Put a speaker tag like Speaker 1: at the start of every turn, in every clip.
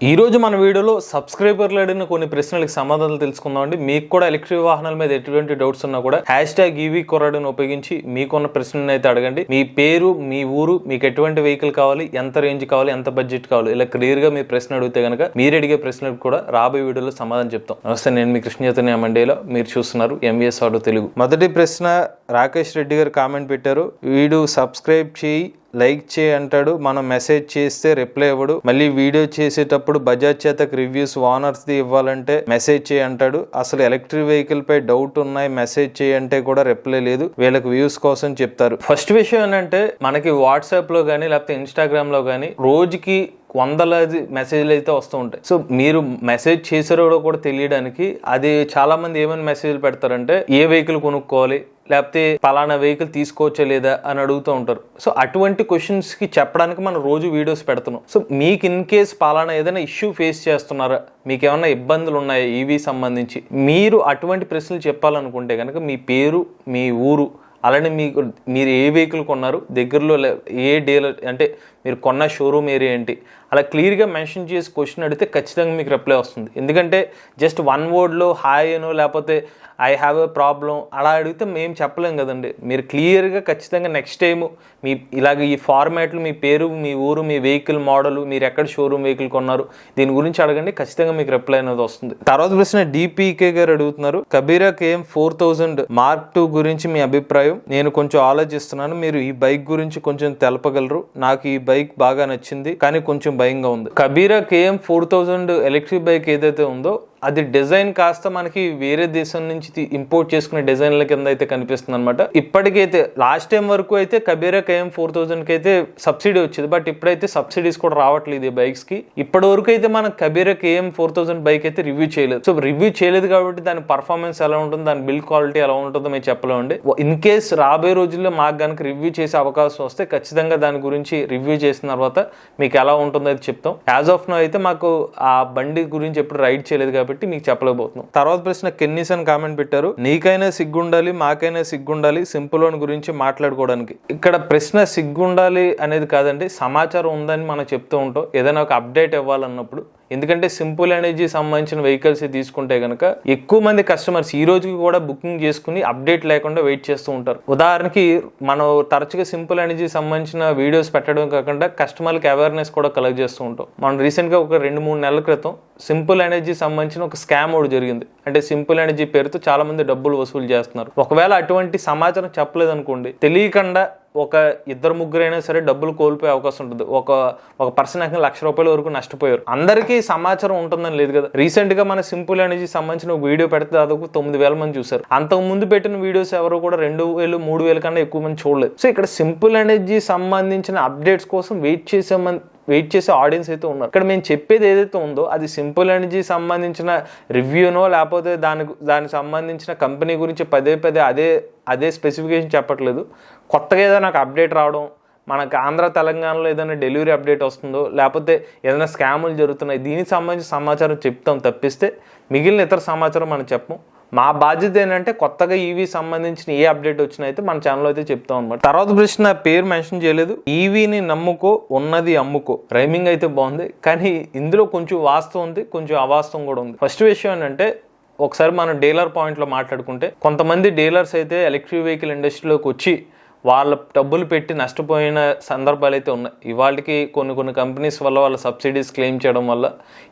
Speaker 1: ఈరోజు మన వీడియోలో సబ్స్క్రైబర్లు అడిగిన కొన్ని ప్రశ్నలకు సమాధానాలు తెలుసుకుందామండి మీకు కూడా ఎలక్ట్రిక్ వాహనాల మీద ఎటువంటి డౌట్స్ ఉన్నా కూడా హ్యాష్ ట్యాగ్ ఈవీ కొరడని ఉపయోగించి మీకున్న ప్రశ్నలను అయితే అడగండి. మీ పేరు మీ ఊరు మీకు ఎటువంటి వెహికల్ కావాలి ఎంత రేంజ్ కావాలి ఎంత బడ్జెట్ కావాలి ఇలా క్లియర్గా మీ ప్రశ్న అడిగితే కనుక మీరు అడిగే ప్రశ్నలకు కూడా రాబోయే వీడియోలో సమాధానం చెప్తాం. నమస్తే నేను మీ కృష్ణ మండేలో. మీరు చూస్తున్నారు ఎంవిఎస్ ఆటో తెలుగు మొదటి ప్రశ్న రాకేష్ రెడ్డి గారు కామెంట్ పెట్టారు. వీడు సబ్స్క్రైబ్ చేయి లైక్ చేయి అంటాడు మనం మెసేజ్ చేస్తే రిప్లై ఇవ్వడు. మళ్ళీ వీడియో చేసేటప్పుడు బజాజ్ చేతకు రివ్యూస్ ఓనర్స్ది ఇవ్వాలంటే మెసేజ్ చేయి అంటాడు. అసలు ఎలక్ట్రిక్ వెహికల్ పై డౌట్ ఉన్నాయి మెసేజ్ చేయి అంటే కూడా రిప్లై లేదు. వీళ్ళకి వ్యూస్ కోసం చెప్తారు. ఫస్ట్ విషయం ఏంటంటే మనకి వాట్సాప్లో కానీ లేకపోతే ఇన్స్టాగ్రామ్లో కానీ రోజుకి వందలాది మెసేజ్లు అయితే వస్తూ ఉంటాయి. సో మీరు మెసేజ్ చేసారో కూడా తెలియడానికి అది చాలా మంది ఏమైనా మెసేజ్లు పెడతారంటే ఏ వెహికల్ కొనుక్కోవాలి లేకపోతే పలానా వెహికల్ తీసుకోవచ్చా లేదా అని అడుగుతూ ఉంటారు. సో అటువంటి క్వశ్చన్స్కి చెప్పడానికి మనం రోజు వీడియోస్ పెడుతున్నాం. సో మీకు ఇన్ కేస్ పలానా ఏదైనా ఇష్యూ ఫేస్ చేస్తున్నారా? మీకు ఏమైనా ఇబ్బందులు ఉన్నాయా ఈవీ సంబంధించి? మీరు అటువంటి ప్రశ్నలు చెప్పాలనుకుంటే కనుక మీ పేరు మీ ఊరు అలానే మీకు మీరు ఏ వెహికల్ కొన్నారు? దగ్గరలో లే- ఏ డీలర్ అంటే మీరు కొన్న షోరూమ్ ఏరియా ఏంటి? అలా క్లియర్గా మెన్షన్ చేసి క్వశ్చన్ అడిగితే ఖచ్చితంగా మీకు రిప్లై వస్తుంది. ఎందుకంటే జస్ట్ వన్ వర్డ్లో హాయ్ అనో లేకపోతే ఐ హ్యావ్ ఎ ప్రాబ్లం అలా అడిగితే మేము చెప్పలేం కదండి. మీరు క్లియర్గా ఖచ్చితంగా నెక్స్ట్ టైం మీ ఇలాగ ఈ ఫార్మాట్లు మీ పేరు మీ ఊరు మీ వెహికల్ మోడల్ మీరు ఎక్కడ షోరూమ్ వెహికల్ కొన్నారు దీని గురించి అడగండి ఖచ్చితంగా మీకు రిప్లై అనేది వస్తుంది. తర్వాత ప్రశ్న డిపికే గారు అడుగుతున్నారు Kabira KM four thousand mark two గురించి మీ అభిప్రాయం? నేను కొంచెం ఆలోచిస్తున్నాను మీరు ఈ బైక్ గురించి కొంచెం తెలపగలరు. నాకు ఈ బైక్ బైక్ బాగా నచ్చింది కానీ కొంచెం భయంగా ఉంది. Kabira KM four thousand electric bike ఏదైతే ఉందో అది డిజైన్ కాస్త మనకి వేరే దేశం నుంచి ఇంపోర్ట్ చేసుకునే డిజైన్ల కింద అయితే కనిపిస్తుంది అనమాట ఇప్పటికైతే లాస్ట్ టైం వరకు అయితే కబీరా కేఎం ఫోర్ థౌజండ్కి అయితే సబ్సిడీ వచ్చేది. బట్ ఇప్పుడైతే సబ్సిడీస్ కూడా రావట్లేదు ఈ బైక్స్కి. ఇప్పటి వరకు అయితే మనం Kabira KM four thousand bike అయితే రివ్యూ చేయలేదు. సో రివ్యూ చేయలేదు కాబట్టి దాని పర్ఫార్మెన్స్ ఎలా ఉంటుంది దాని బిల్డ్ క్వాలిటీ ఎలా ఉంటుందో మేము చెప్పలేమండి. ఇన్ కేస్ రాబోయే రోజుల్లో మాకు కనుక రివ్యూ చేసే అవకాశం వస్తే ఖచ్చితంగా దాని గురించి రివ్యూ చేసిన తర్వాత మీకు ఎలా ఉంటుందో అయితే చెప్తాం. యాజ్ ఆఫ్ నో అయితే మాకు ఆ బండి గురించి ఎప్పుడు రైడ్ చేయలేదు కాబట్టి కాబట్టి మీకు చెప్పలేకపోతున్నాం. తర్వాత ప్రశ్న కెన్నీస్ అని కామెంట్ పెట్టారు. నీకైనా సిగ్గుండాలి మాకైనా సిగ్గుండాలి సింపుల్ లోన్ గురించి మాట్లాడుకోవడానికి. ఇక్కడ ప్రశ్న సిగ్గుండాలి అనేది కాదండి సమాచారం ఉందని మనం చెప్తూ ఉంటాం. ఏదైనా ఒక అప్డేట్ ఇవ్వాలన్నప్పుడు ఎందుకంటే సింపుల్ ఎనర్జీ సంబంధించిన వెహికల్స్ తీసుకుంటే కనుక ఎక్కువ మంది కస్టమర్స్ ఈ రోజుకి కూడా బుకింగ్ చేసుకుని అప్డేట్ లేకుండా వెయిట్ చేస్తూ ఉంటారు. ఉదాహరణకి మనం తరచుగా సింపుల్ ఎనర్జీ సంబంధించిన వీడియోస్ పెట్టడం కాకుండా కస్టమర్కి అవేర్నెస్ కూడా కలెక్ట్ చేస్తూ ఉంటాం. మనం రీసెంట్గా ఒక రెండు మూడు నెలల క్రితం సింపుల్ ఎనర్జీ సంబంధించిన ఒక స్కామ్ ఒకటి జరిగింది. అంటే సింపుల్ ఎనర్జీ పేరుతో చాలా మంది డబ్బులు వసూలు చేస్తున్నారు. ఒకవేళ అటువంటి సమాచారం చెప్పలేదనుకోండి తెలియకుండా ఒక ఇద్దరు ముగ్గురైనా సరే డబ్బులు కోల్పోయే అవకాశం ఉంటుంది. ఒక ఒక పర్సన్ అక్కడ లక్ష రూపాయల వరకు నష్టపోయారు. అందరికీ సమాచారం ఉంటుందని లేదు కదా. రీసెంట్గా మన సింపుల్ ఎనర్జీ సంబంధించిన ఒక వీడియో పెడితే దాదాపు తొమ్మిది వేల మంది చూసారు అంతకు ముందు పెట్టిన వీడియోస్ ఎవరు కూడా రెండు వేలు మూడు వేల కన్నా ఎక్కువ మంది చూడలేదు. సో ఇక్కడ సింపుల్ ఎనర్జీ సంబంధించిన అప్డేట్స్ కోసం వెయిట్ చేసే మంది వెయిట్ చేసే ఆడియన్స్ అయితే ఉన్నారు. ఇక్కడ మేము చెప్పేది ఏదైతే ఉందో అది సింపుల్ ఎనర్జీ సంబంధించిన రివ్యూనో లేకపోతే దాని దానికి సంబంధించిన కంపెనీ గురించి పదే పదే అదే అదే స్పెసిఫికేషన్ చెప్పట్లేదు. కొత్తగా ఏదైనా నాకు అప్డేట్ రావడం మనకు ఆంధ్ర తెలంగాణలో ఏదైనా డెలివరీ అప్డేట్ వస్తుందో లేకపోతే ఏదైనా స్కాములు జరుగుతున్నాయి దీనికి సంబంధించిన సమాచారం చెప్తాం తప్పిస్తే మిగిలిన ఇతర సమాచారం మనం చెప్పం. మా బాధ్యత ఏంటంటే కొత్తగా ఈవీ సంబంధించిన ఏ అప్డేట్ వచ్చినా అయితే మన ఛానల్ అయితే చెప్తాం అనమాట తర్వాత ప్రశ్న పేరు మెన్షన్ చేయలేదు. ఈవీని నమ్ముకో ఉన్నది అమ్ముకో. రైమింగ్ అయితే బాగుంది. కానీ ఇందులో కొంచెం వాస్తవం ఉంది కొంచెం అవాస్తవం కూడా ఉంది. ఫస్ట్ విషయం ఏంటంటే ఒకసారి మనం డీలర్ పాయింట్లో మాట్లాడుకుంటే కొంతమంది డీలర్స్ అయితే ఎలక్ట్రిక్ వెహికల్ ఇండస్ట్రీలోకి వచ్చి వాళ్ళ డబ్బులు పెట్టి నష్టపోయిన సందర్భాలు అయితే ఉన్నాయి. ఇవాళకి కొన్ని కొన్ని కంపెనీస్ వల్ల వాళ్ళ సబ్సిడీస్ క్లెయిమ్ చేయడం వల్ల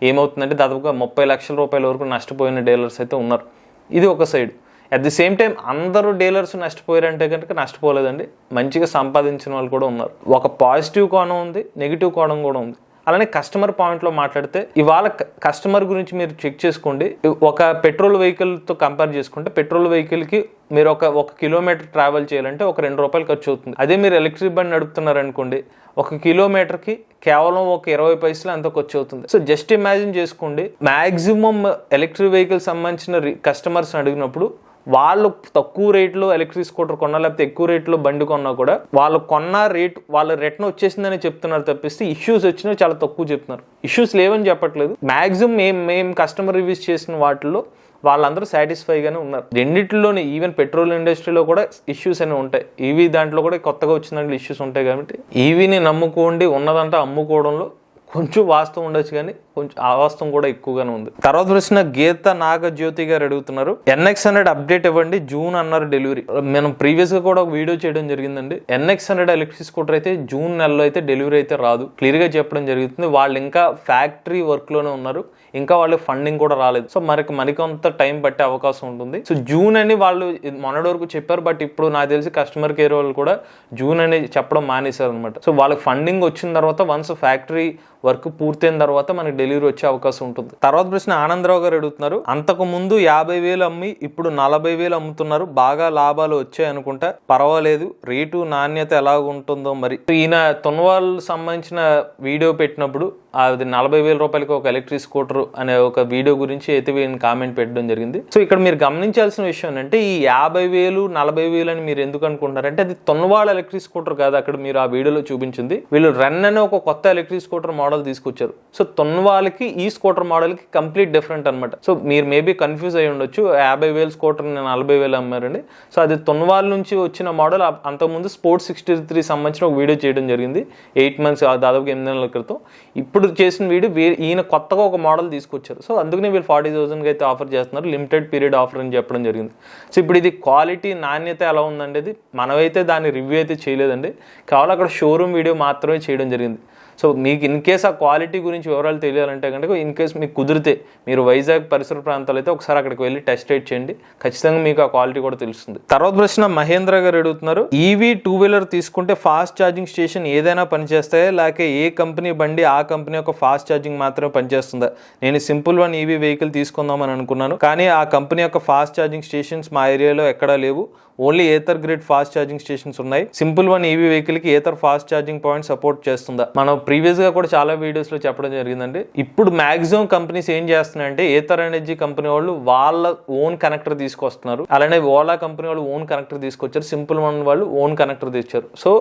Speaker 1: ఏమవుతుందంటే దాదాపుగా ముప్పై లక్షల రూపాయల వరకు నష్టపోయిన డీలర్స్ అయితే ఉన్నారు. ఇది ఒక side. At the same time అందరూ డీలర్స్ నష్టపోయారంటే కనుక నష్టపోలేదండి. మంచిగా సంపాదించిన వాళ్ళు కూడా ఉన్నారు. ఒక పాజిటివ్ కోణం ఉంది నెగిటివ్ కోణం కూడా ఉంది. అలానే కస్టమర్ పాయింట్లో మాట్లాడితే ఇవాళ క- కస్టమర్ గురించి మీరు చెక్ చేసుకోండి. ఒక పెట్రోల్ వెహికల్తో కంపేర్ చేసుకుంటే పెట్రోల్ వెహికల్కి మీరు ఒక ఒక కిలోమీటర్ ట్రావెల్ చేయాలంటే ఒక రెండు రూపాయలు ఖర్చు అవుతుంది. అదే మీరు ఎలక్ట్రిక్ బండి నడుపుతున్నారనుకోండి ఒక కిలోమీటర్కి కేవలం ఒక ఇరవై పైసలు అంత ఖర్చు అవుతుంది. సో జస్ట్ ఇమాజిన్ చేసుకోండి మ్యాక్సిమం ఎలక్ట్రిక్ వెహికల్ సంబంధించిన కస్టమర్స్ అడిగినప్పుడు వాళ్ళు తక్కువ రేట్లో ఎలక్ట్రిక్ స్కూటర్ కొన్నా లేకపోతే ఎక్కువ రేట్లో బండి కొన్నా కూడా వాళ్ళు కొన్న రేట్ వాళ్ళ రిటర్న్ వచ్చేసిందని చెప్తున్నారు తప్పిస్తే ఇష్యూస్ వచ్చినా చాలా తక్కువ చెప్తున్నారు. ఇష్యూస్ లేవని చెప్పట్లేదు. మ్యాక్సిమం మేము మేము కస్టమర్ రివ్యూస్ చేసిన వాటిల్లో వాళ్ళందరూ సాటిస్ఫైగానే ఉన్నారు. రెండిట్లోనే ఈవెన్ పెట్రోల్ ఇండస్ట్రీలో కూడా ఇష్యూస్ అనేవి ఉంటాయి. ఈవీ దాంట్లో కూడా కొత్తగా వచ్చిన దాంట్లో ఇష్యూస్ ఉంటాయి కాబట్టి ఈవీని నమ్ముకోండి ఉన్నదంతా అమ్ముకోవడంలో కొంచెం వాస్తవం ఉండొచ్చు కానీ కొంచెం ఆవాస్తం కూడా ఎక్కువగానే ఉంది. తర్వాత వచ్చిన గీత నాగజ్యోతి గారు అడుగుతున్నారు ఎన్ఎక్స్ హండ్రెడ్ అప్డేట్ ఇవ్వండి జూన్ అన్నారు డెలివరీ. మనం ప్రీవియస్గా కూడా ఒక వీడియో చేయడం జరిగిందండి. ఎన్ఎక్స్ హండ్రెడ్ ఎలక్ట్రిక్ స్కూటర్ అయితే జూన్ నెలలో అయితే డెలివరీ అయితే రాదు. క్లియర్గా చెప్పడం జరుగుతుంది. వాళ్ళు ఇంకా ఫ్యాక్టరీ వర్క్లోనే ఉన్నారు. ఇంకా వాళ్ళకి ఫండింగ్ కూడా రాలేదు. సో మనకి మరికొంత టైం పట్టే అవకాశం ఉంటుంది. సో జూన్ అని వాళ్ళు మొన్నటి వరకు చెప్పారు. బట్ ఇప్పుడు నాకు తెలిసి కస్టమర్ కేర్ వాళ్ళు కూడా జూన్ అని చెప్పడం మానేశారు అనమాట సో వాళ్ళకి ఫండింగ్ వచ్చిన తర్వాత వన్స్ ఫ్యాక్టరీ వర్క్ పూర్తయిన తర్వాత మనకి డెలివరీ వచ్చే అవకాశం ఉంటుంది. తర్వాత ప్రశ్న ఆనందరావు గారు అడుగుతున్నారు అంతకు ముందు యాభై వేలు అమ్మి ఇప్పుడు నలభై వేలు అమ్ముతున్నారు బాగా లాభాలు వచ్చాయి అనుకుంటా పర్వాలేదు రేటు నాణ్యత ఎలా ఉంటుందో మరి. ఈయన తున్వాల్ సంబంధించిన వీడియో పెట్టినప్పుడు అది నలభై వేల రూపాయలకి ఒక ఎలక్ట్రిక్ స్కూటర్ అనే ఒక వీడియో గురించి అయితే కామెంట్ పెట్టడం జరిగింది. సో ఇక్కడ మీరు గమనించాల్సిన విషయం ఏంటంటే ఈ యాభై వేలు నలభై వేలు అని మీరు ఎందుకు అనుకుంటున్నారంటే అది తొన్వాల్ ఎలక్ట్రిక్ స్కూటర్ కాదు అక్కడ మీరు ఆ వీడియోలో చూపించింది. వీళ్ళు రన్ అనే ఒక కొత్త ఎలక్ట్రిక్ స్కూటర్ మోడల్ తీసుకొచ్చారు. సో తొన్నవాళ్ళకి ఈ స్కూటర్ మోడల్కి కంప్లీట్ డిఫరెంట్ అనమాట సో మీరు మేబీ కన్ఫ్యూజ్ అయ్యి ఉండొచ్చు యాభై వేలు స్కూటర్ నేను నలభై వేలు అమ్మారండి. సో అది తొన్నవాళ్ళ నుంచి వచ్చిన మోడల్ అంతకుముందు స్పోర్ట్స్ సిక్స్టీ త్రీ సంబంధించిన ఒక వీడియో చేయడం జరిగింది. ఎయిట్ మంత్స్ దాదాపు ఎనిమిది నెలల క్రితం. ఇప్పుడు చేసిన వీడియో వే- ఈయన కొత్తగా ఒక మోడల్ తీసుకొచ్చారు. సో అందుకనే వీళ్ళు ఫార్టీ థౌసండ్కి అయితే ఆఫర్ చేస్తున్నారు. లిమిటెడ్ పీరియడ్ ఆఫర్ అని చెప్పడం జరిగింది. సో ఇప్పుడు ఇది క్వాలిటీ నాణ్యత ఎలా ఉందండి? ఇది మనమైతే దాని రివ్యూ అయితే చేయలేదండి. కేవలం అక్కడ షోరూమ్ వీడియో మాత్రమే చేయడం జరిగింది. సో మీకు ఇన్ కేస్ ఆ క్వాలిటీ గురించి వివరాలు తెలియాలంటే కనుక ఇన్ కేస్ మీకు కుదిరితే మీరు వైజాగ్ పరిసర ప్రాంతాలు అయితే ఒకసారి అక్కడికి వెళ్ళి టెస్ట్ రైడ్ చేయండి. ఖచ్చితంగా మీకు ఆ క్వాలిటీ కూడా తెలుస్తుంది. తర్వాత ప్రశ్న మహేంద్ర గారు అడుగుతున్నారు ఈవీ టూ వీలర్ తీసుకుంటే ఫాస్ట్ ఛార్జింగ్ స్టేషన్ ఏదైనా పనిచేస్తాయా? లేక ఏ కంపెనీ బండి ఆ కంపెనీ యొక్క ఫాస్ట్ ఛార్జింగ్ మాత్రమే పనిచేస్తుందా? నేను సింపుల్ వన్ ఈవీ వెహికల్ తీసుకుందామని అనుకున్నాను కానీ ఆ కంపెనీ యొక్క ఫాస్ట్ ఛార్జింగ్ స్టేషన్స్ మా ఏరియాలో ఎక్కడా లేవు. Only Ather grid fast charging stations ఉన్నాయి. సింపుల్ వన్ ఈవీ వెహికల్కి Ather fast charging point support చేస్తుందా? మనం ప్రీవియస్గా కూడా చాలా వీడియోస్లో చెప్పడం జరిగిందండి. ఇప్పుడు మాక్సిమం కంపెనీస్ ఏం చేస్తున్నాయంటే ఏతర్ ఎనర్జీ కంపెనీ వాళ్ళు వాళ్ళ ఓన్ కనెక్టర్ తీసుకొస్తున్నారు. అలానే ఓలా కంపెనీ వాళ్ళు ఓన్ కనెక్టర్ తీసుకొచ్చారు. సింపుల్ వన్ వాళ్ళు ఓన్ కనెక్టర్ తెచ్చారు. సో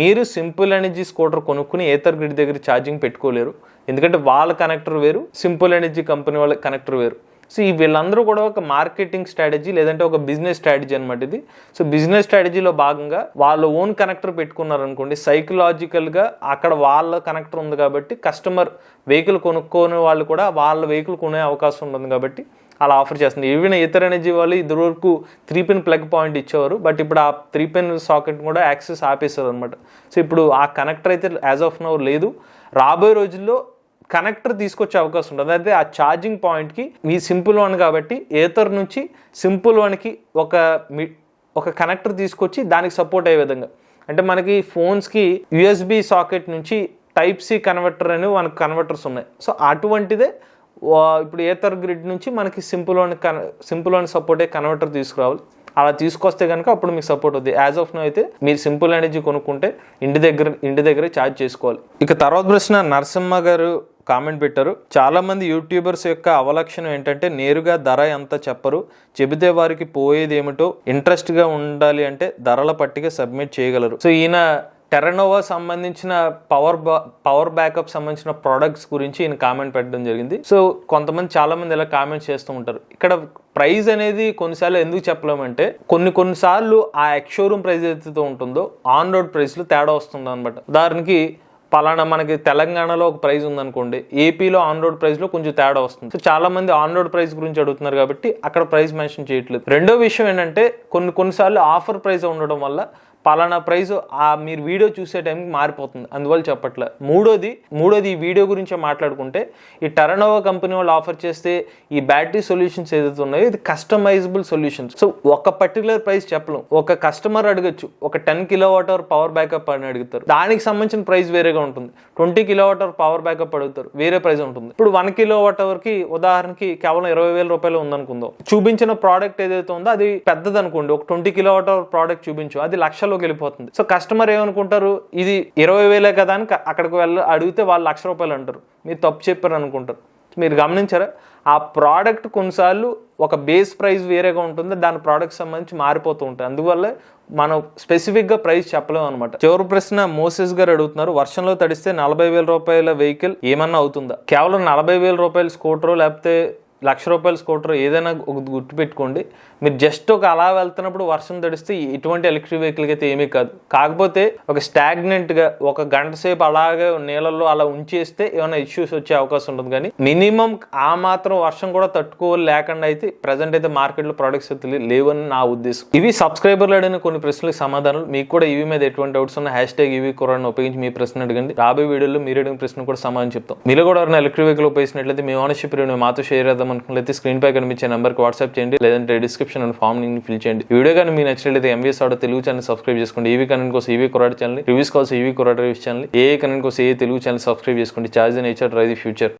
Speaker 1: మీరు సింపుల్ ఎనర్జీ స్కూటర్ కొనుక్కుని ఏతర్ గ్రిడ్ దగ్గర ఛార్జింగ్ పెట్టుకోలేరు. ఎందుకంటే వాళ్ళ కనెక్టర్ వేరు సింపుల్ ఎనర్జీ కంపెనీ వాళ్ళ కనెక్టర్ వేరు. సో ఈ వీళ్ళందరూ కూడా ఒక మార్కెటింగ్ స్ట్రాటజీ లేదంటే ఒక బిజినెస్ స్ట్రాటజీ అనమాట ఇది. సో బిజినెస్ స్ట్రాటజీలో భాగంగా వాళ్ళు ఓన్ కనెక్టర్ పెట్టుకున్నారు అనుకోండి సైకలాజికల్గా అక్కడ వాళ్ళ కనెక్టర్ ఉంది కాబట్టి కస్టమర్ వెహికల్ కొనుక్కోని వాళ్ళు కూడా వాళ్ళ వెహికల్ కొనే అవకాశం ఉంటుంది కాబట్టి అలా ఆఫర్ చేస్తుంది ఈవెన్ ఇతర ఎనర్జీ వాళ్ళు ఇద్దరు వరకు త్రీ పిన్ ప్లగ్ పాయింట్ ఇచ్చేవారు బట్ ఇప్పుడు ఆ త్రీ పిన్ సాకెట్ కూడా యాక్సెస్ ఆపేస్తారు అనమాట సో ఇప్పుడు ఆ కనెక్టర్ అయితే యాజ్ ఆఫ్ నవర్ లేదు. రాబోయే రోజుల్లో కనెక్టర్ తీసుకొచ్చే అవకాశం ఉంటుంది అదే ఆ ఛార్జింగ్ పాయింట్కి మీ సింపుల్ వన్ కాబట్టి ఏతర్ నుంచి సింపుల్ వన్కి ఒక మీ ఒక కనెక్టర్ తీసుకొచ్చి దానికి సపోర్ట్ అయ్యే విధంగా. అంటే మనకి ఫోన్స్కి యుఎస్బి సాకెట్ నుంచి టైప్ సి కన్వర్టర్ అని మనకు కన్వర్టర్స్ ఉన్నాయి. సో అటువంటిదే వా- ఇప్పుడు ఏతర్ గ్రిడ్ నుంచి మనకి సింపుల్ వన్ కన్ సింపుల్ వన్ సపోర్ట్ అయ్యే కన్వర్టర్ తీసుకురావాలి. అలా తీసుకొస్తే కనుక అప్పుడు మీకు సపోర్ట్ అవుతుంది యాజ్ ఆఫ్ నో అయితే మీరు సింపుల్ ఎనర్జీ కొనుక్కుంటే ఇంటి దగ్గర ఇంటి దగ్గరే ఛార్జ్ చేసుకోవాలి. ఇక తర్వాత ప్రశ్న నరసింహ గారు కామెంట్ పెట్టారు. చాలామంది యూట్యూబర్స్ యొక్క అవలక్షణం ఏంటంటే నేరుగా ధర ఎంత చెప్పరు. చెబితే వారికి పోయేది ఏమిటో ఇంట్రెస్ట్గా ఉండాలి అంటే ధరల పట్టిక సబ్మిట్ చేయగలరు. సో ఈయన టెరనోవా సంబంధించిన పవర్ పవర్ బ్యాకప్ సంబంధించిన ప్రోడక్ట్స్ గురించి ఈయన కామెంట్ పెట్టడం జరిగింది. సో కొంతమంది చాలామంది ఇలా కామెంట్ చేస్తూ ఉంటారు. ఇక్కడ ప్రైస్ అనేది కొన్నిసార్లు ఎందుకు చెప్పలేమంటే కొన్ని కొన్నిసార్లు ఆ ఎక్స్షోరూమ్ ప్రైస్ ఏదైతే ఉంటుందో ఆన్ రోడ్ ప్రైస్లో తేడా వస్తుంది అనమాట ఉదాహరణకి పలానా మనకి తెలంగాణలో ఒక ప్రైజ్ ఉందనుకోండి ఏపీలో ఆన్ రోడ్ ప్రైజ్లో కొంచెం తేడా వస్తుంది. సో చాలా మంది ఆన్ రోడ్ ప్రైస్ గురించి అడుగుతున్నారు కాబట్టి అక్కడ ప్రైస్ మెన్షన్ చేయట్లేదు. రెండో విషయం ఏంటంటే కొన్ని కొన్నిసార్లు ఆఫర్ ప్రైస్ ఉండడం వల్ల పలానా ప్రైస్ ఆ మీరు వీడియో చూసే టైంకి మారిపోతుంది. అందువల్ల చెప్పట్లే. మూడోది మూడోది ఈ వీడియో గురించి మాట్లాడుకుంటే ఈ టెరనోవా కంపెనీ వాళ్ళు ఆఫర్ చేస్తే ఈ బ్యాటరీ సొల్యూషన్స్ ఏదైతే ఉన్నాయో ఇది కస్టమైజబుల్ సొల్యూషన్స్ సో ఒక పర్టికులర్ ప్రైస్ చెప్పలేం. ఒక కస్టమర్ అడగచ్చు. ఒక ten kilowatt hour power backup అని అడుగుతారు. దానికి సంబంధించిన ప్రైస్ వేరేగా ఉంటుంది. Twenty kilowatt hour power backup అడుగుతారు. వేరే ప్రైస్ ఉంటుంది. ఇప్పుడు వన్ కిలో వాట్కి ఉదాహరణకి కేవలం ఇరవై వేల రూపాయలు ఉందనుకుందాం. చూపించిన ప్రోడక్ట్ ఏదైతే ఉందో అది పెద్దది అనుకోండి ఒక twenty kilowatt hour product చూపించు. అది లక్షలు లక్షలోకి వెళ్ళిపోతుంది. సో కస్టమర్ ఏమనుకుంటారు? ఇది ఇరవై వేలే కదా అని అక్కడికి వెళ్ళి అడిగితే వాళ్ళు లక్ష రూపాయలు అంటారు. మీరు తప్పు చెప్పారు అనుకుంటారు. మీరు గమనించారా? ఆ ప్రోడక్ట్ కొన్నిసార్లు ఒక బేస్ ప్రైస్ వేరేగా ఉంటుంది. దాని ప్రోడక్ట్ సంబంధించి మారిపోతూ ఉంటుంది అందువల్ల మనం స్పెసిఫిక్గా ప్రైస్ చెప్పలేము అనమాట చివరి ప్రశ్న మోసెస్ గారు అడుగుతున్నారు. వర్షంలో తడిస్తే నలభై వేల రూపాయల వెహికల్ ఏమన్నా అవుతుందా? కేవలం నలభై వేల రూపాయల స్కూటర్ లేకపోతే లక్ష రూపాయల స్కూటర్ ఏదైనా ఒక గుర్తుపెట్టుకోండి. మీరు జస్ట్ ఒక అలా వెళ్తున్నప్పుడు వర్షం తడిస్తే ఎటువంటి ఎలక్ట్రిక్ వెహికల్ అయితే ఏమీ కాదు. కాకపోతే ఒక స్టాగ్నెంట్గా ఒక గంట సేపు అలాగే నీళ్ళల్లో అలా ఉంచేస్తే ఏమైనా ఇష్యూస్ వచ్చే అవకాశం ఉంటుంది కానీ మినిమం ఆ మాత్రం వర్షం కూడా తట్టుకోలేకుండా అయితే ప్రజెంట్ అయితే మార్కెట్లో ప్రొడక్ట్స్ అయితే లేవని నా ఉద్దేశం. ఇవి సబ్స్క్రైబర్లు అడిగిన కొన్ని ప్రశ్నలకు సమాధానాలు. మీకు కూడా ఇవి మీద ఎటువంటి డౌట్స్ ఉన్న హ్యాష్ ట్యాగ్ ఇవి కురాన్ని ఉపయోగించి మీ ప్రశ్న అడగండి. రాబోయే వీడియోలో మీరు అడిగిన ప్రశ్న కూడా సమాధానం చెప్తాం. మీరు కూడా ఎవరైనా ఎలక్ట్రిక్ వెహికల్ ఉపయోగించినట్లయితే మీ ఓనర్షిప్ మాతో షేర్ చేద్దాం అనుకున్నట్లయితే స్క్రీన్ పై కనిపించే నెంబర్కి వాట్సాప్ చేయండి లేదంటే డిస్క్రిప్షన్ అండ్ ఫామ్ని ఫిల్ చేయండి. వీడియో కానీ మీకు నచ్చినట్లయితే MVS auto Telugu channel subscribe చేసుకోండి. ఈవీ కనెంట్ కోసం ఈవీ కొరాడ్ ఛానల్ రివ్యూస్ కోసం ఈవీ కొరాడ్ రివ్యూస్ ఛానల్ ఏ కనెంట్ కోసం ఏ తెలుగు ఛానల్ సబ్స్క్రైబ్ చేసుకోండి. చార్జ్ నేచర్ రైది ఫ్యూచర్